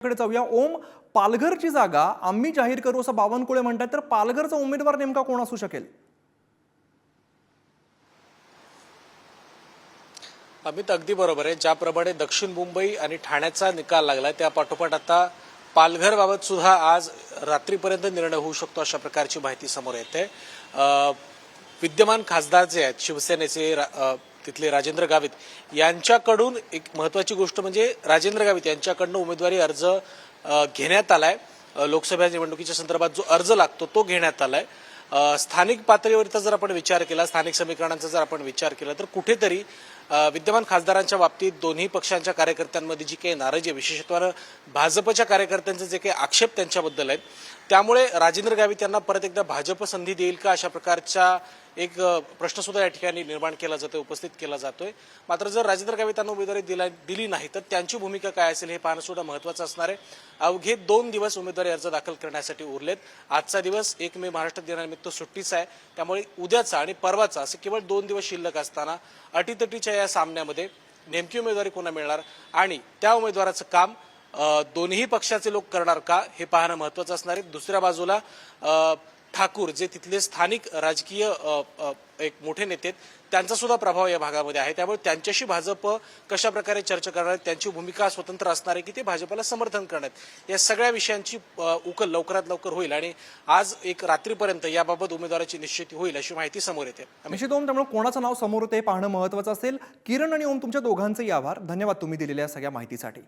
कडे जाऊया. ओम पालघरची जागा आम्ही जाहीर करू असं बावनकुळे म्हणतात. तर पालघरचा उमेदवार नेमका कोण असू शकेल? अमित अगदी बरोबर आहे. ज्याप्रमाणे दक्षिण मुंबई आणि ठाण्याचा निकाल लागला त्या पाठोपाठ आता पालघरबाबत सुद्धा आज रात्रीपर्यंत निर्णय होऊ शकतो अशा प्रकारची माहिती समोर येते. विद्यमान खासदार जे आहेत शिवसेनेचे रा- तिथले राजेंद्र गावित यांच्याकडून एक महत्वाची गोष्ट म्हणजे राजेंद्र गावित यांच्याकडनं उमेदवारी अर्ज घेण्यात आलाय. लोकसभा निवडणुकीच्या संदर्भात जो अर्ज लागतो तो घेण्यात आलाय. स्थानिक पातळीवरचा जर आपण विचार केला स्थानिक समीकरणांचा जर आपण विचार केला तर कुठेतरी विद्यमान खासदारांच्या बाबतीत दोन्ही पक्षांच्या कार्यकर्त्यांमध्ये जी काही नाराजी आहे विशेषत्वानं भाजपच्या कार्यकर्त्यांचे जे काही आक्षेप त्यांच्याबद्दल आहेत त्यामुळे राजेंद्र गावित यांना परत एकदा भाजप संधी देईल का अशा प्रकारच्या एक प्रश्नसुद्धा प्रश्न सुद्धा या ठिकाणी निर्माण केला जातोय उपस्थित केला जातोय. मात्र जर राजेंद्र गावित यांना उमेदवारी दिला दिली नाही तर त्यांची भूमिका काय असेल हे पाहणं सुद्धा महत्वाचं असणार आहे. अवघे दोन दिवस उमेदवारी अर्ज दाखल करण्यासाठी उरलेत. आजचा दिवस एक मे महाराष्ट्र दिनानिमित्त सुट्टीचा आहे. त्यामुळे उद्याचा आणि परवाचा असे केवळ दोन दिवस शिल्लक असताना अटीतटीच्या या सामन्यामध्ये नेमकी उमेदवारी कोणा मिळणार आणि त्या उमेदवाराचं काम दोन्ही पक्षाचे लोक करणार का हे पाहणं महत्वाचं असणार आहे. दुसऱ्या बाजूला ठाकूर जे तिथले स्थानिक राजकीय एक मोठे नेते आहेत, त्यांचा सुद्धा प्रभाव या भागामध्ये आहे. त्यामुळे त्यांच्याशी भाजप कशा प्रकारे चर्चा करणार त्यांची भूमिका स्वतंत्र असणार आहे की ते भाजपला समर्थन करणार या सगळ्या विषयांची उकल लवकरात लवकर होईल आणि आज एक रात्रीपर्यंत याबाबत उमेदवाराची निश्चिती होईल अशी माहिती समोर येते. निश्चित ओम त्यामुळे कोणाचं नाव समोर येते पाहणं महत्वाचं असेल. किरण आणि ओम तुमच्या दोघांचेही आभार. धन्यवाद तुम्ही दिलेल्या सगळ्या माहितीसाठी.